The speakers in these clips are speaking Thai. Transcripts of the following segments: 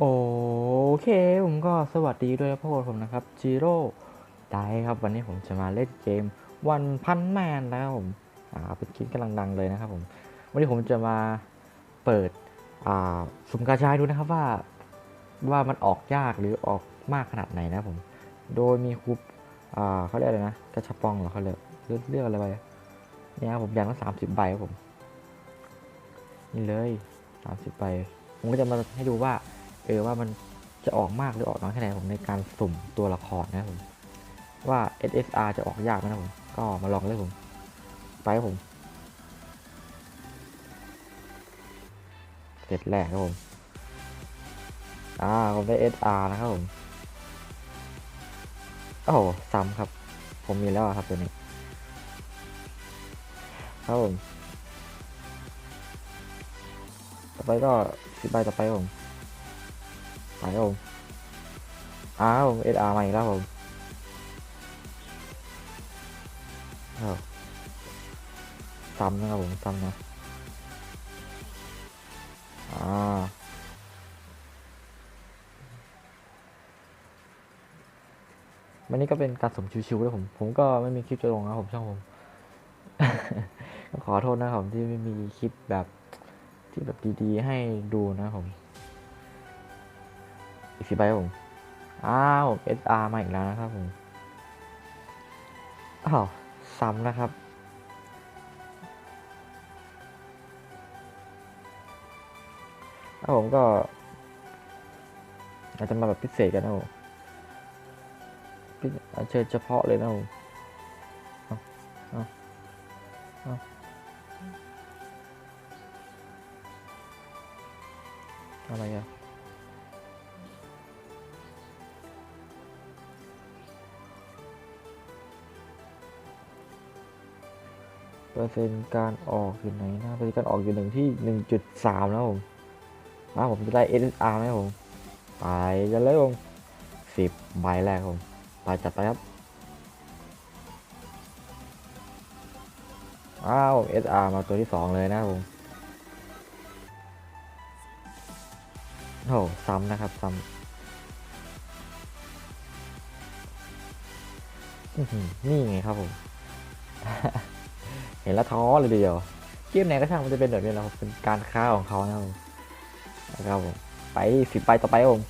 โอเค ผมก็สวัสดีด้วยพวกผมนะครับจีโร่ได้ครับวันนี้ผมจะมาเล่นเกมวันพันแมนนะครับผมอ่าเป็นเกมกำลังดังเลยนะครับผมวันนี้ผมจะมาเปิดอ่าสุ่มกาชายดูนะครับว่าว่ามันออกยากหรือออกมากขนาดไหนนะผม โดยมีคูปอ่าเขาเรียกอะไรนะกระชับปองเหรอเขาเรียกเรียกเรียกอะไรไปเนี่ยครับผมอย่างละสามสิบใบครับผมนี่เลยสามสิบใบผมก็จะมาให้ดูว่า เออว่ามันจะออกมากหรือออกน้อยแค่ไหนผมในการสุ่มตัวละครนะผมว่า SSR จะออกยากไหมนะผมก็มาลองเลยผม ไปผมเสร็จแรกครับผมอ่าผมได้ SR นะครับผมโอ้โหซ้ำครับ ผมมีแล้วครับตัวนี้ ครับผม ต่อไปก็สิบใบต่อไปผม ไปครับผมอ้าวเอสอาร์มาอีกแล้วผมอ้าซ้ำนะครับผมซ้ำนะอ่าวันนี้ก็เป็นการสมชิวๆด้วยผม ผมก็ไม่มีคลิปจะลงนะผมช่องผมขอโทษนะครับผมที่ไม่มีคลิปแบบที่แบบดีๆ ให้ดูนะครับผม อีกสิบใบครับผม อ้าว SR มาอีกแล้วนะครับผม อ้าว ซ้ำนะครับ แล้วผมก็อาจจะมาแบบพิเศษกันนะผมพิอเชิญเฉพาะเลยนะผมอาเอาเอาอะไรอะ ปอร์เซ็นต์การออกอยู่ไหนนะเปอร์เซ็นต์การออกอยู่หนึ่งที่หนึ่งจุดสามแล้วผมมาผมจะได้ SSR ไหมผมไปกันเลยผมสิบใบแรกผมไปจัดไปครับอ้าว SR มาตัวที่สองเลยนะผมโอ้ซ้ำนะครับซ้ำนี่ไงครับผม ห็นแล้วท้อเลยเดียว เกมไหนก็ช่างมันจะเป็นแบบนี้แหล้วเป็นการค้าของเขานะครับนะครับผมไปสิบใบต่อไปครับผม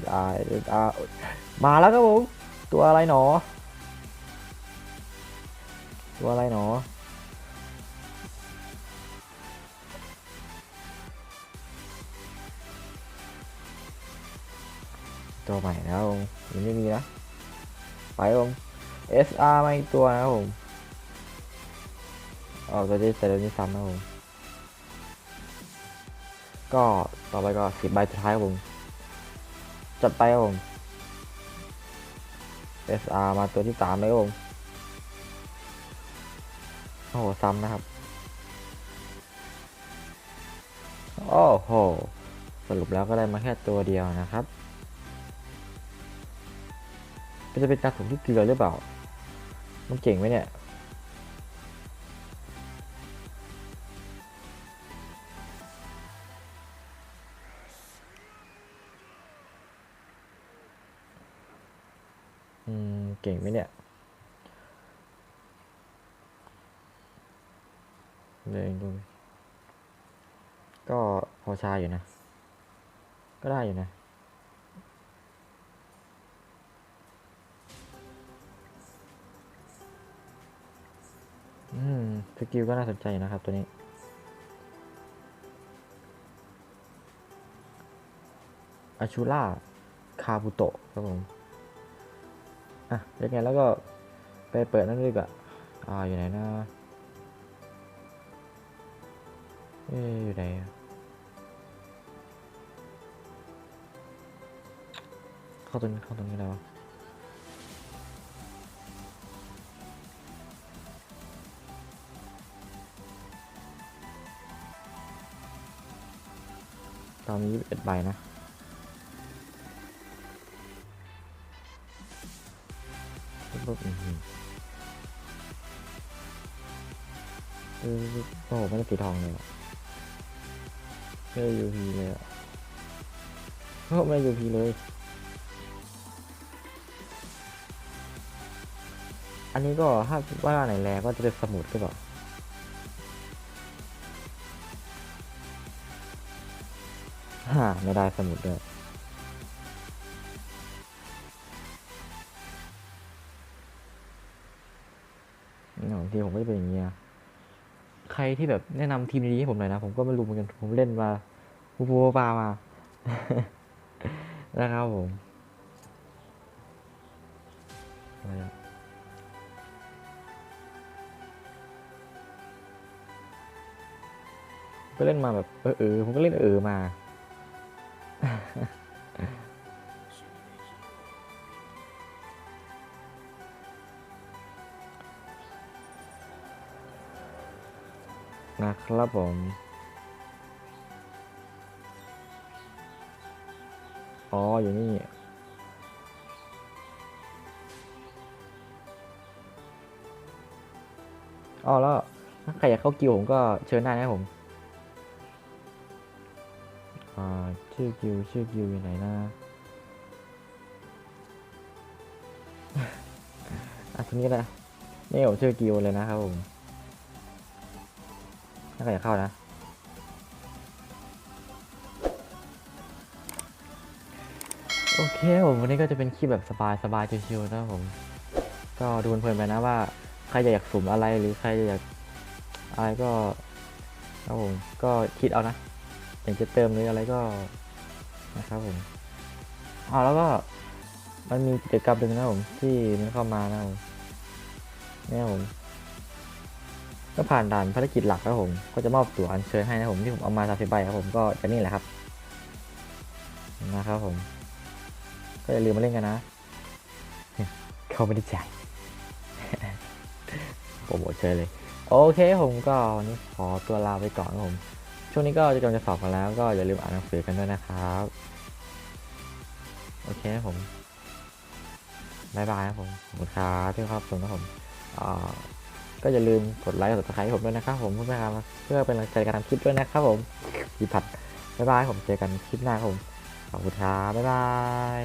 S R S R มาแล้วครับผมตัวอะไรหนอ ตัวอะไรหนอตัวใหม่นะผมยังไม่มีนะ ไปผม SR มาอีกตัวนะครับผมออกตัวนี้แต่เดี๋ยวนี้ซ้ำนะผม ก็ต่อไปก็สิบใบสุดท้ายครับผม จัดไปครับผม SR มาตัวที่สามเลยครับผม โอ้โห ซ้ำนะครับ โอ้โห สรุปแล้วก็ได้มาแค่ตัวเดียวนะครับ จะเป็นการสมที่เกลือหรือเปล่า มันเก่งไหมเนี่ย อืม เก่งไหมเนี่ยเลยดู ก็พอชาอยู่นะ ก็ได้อยู่นะ สกิลก็น่าสนใจนะครับตัวนี้ อาชูล่า คาบุโตะครับผม อะยังไงแล้วก็ไปเปิดนั่นดีกว่าอ่า อยู่ไหนนะเอ๊อยู่ไหนเข้าตรงนี้เข้าตรงนี้แล้ว ตอนนี้21ใบนะปุ๊บอือหือเออโอ้โหไม่ได้สีทองเลยอะไม่ได้ยูพีเลยอะเฮ้ไม่ได้ยูพีเลย อันนี้ก็ถ้าว่าไหนแรก็จะเป็นสมุดก็แบบ ฮ่าไม่ได้สมุดเลยนี่ของทีผมก็จะเป็นอย่างเงี้ย ใครที่แบบแนะนำทีมดีให้ผมหน่อยนะ ผมก็ไม่รู้เหมือนกัน ผมเล่นมาปูปูปลามา นะครับผมอะไรอะก็เล่นมาแบบเออเออผมก็เล่นเออมา นะครับผม อ๋อ อยู่นี่ อ๋อ แล้ว ถ้าใครอยากเข้ากิวผมก็เชิญได้นะผม อ่าชื่อกิวชื่อกิวอยู่ไหนนะอะทีนี้แหละนี่ผมชื่อกิวเลยนะครับผมถ้าใครอยากเข้านะโอเคผมวันนี้ก็จะเป็นคลิปแบบสบายสบายชิวๆนะครับผม ก็ดูเพลินๆไปนะว่า ใครอยากสุ่มอะไรหรือใครอยากอะไรก็ครับผมก็คิดเอานะ อยากจะเติมหรืออะไรก็นะครับผมอ๋อแล้วก็มันมีกิจกรรมหนึ่งนะผมที่มันเข้ามานะผมเนี่ยผมก็ผ่านด่านภารกิจหลักครับผม ก็จะมอบตั๋วอัญเชิญให้นะผมที่ผมเอามาสามสิบใบครับผมก็จะนี่แหละครับนะครับผม ก็อย่าลืมมาเล่นกันนะ เขาไม่ได้จ่ายโปรโมทเชิญเลย โอเคผมก็วันนี้ขอตัวลาไปก่อนครับผม ช่วงนี้ก็จะกำลังจะสอบกันแล้ว ก็อย่าลืมอ่านหนังสือกันด้วยนะครับ โอเคผมบายบายครับผมขอบคุณครับที่เข้ารับชมนะครับผมก็อย่าลืมกดไลค์กดติดตามให้ผมด้วยนะครับ ผมเพื่อเป็นกำลังเพื่อเป็นกำลังใจในการทำคลิปด้วยนะครับ ผมพีผัดบายบายผมเจอกันคลิปหน้าครับผมขอบคุณครับบ๊ายบาย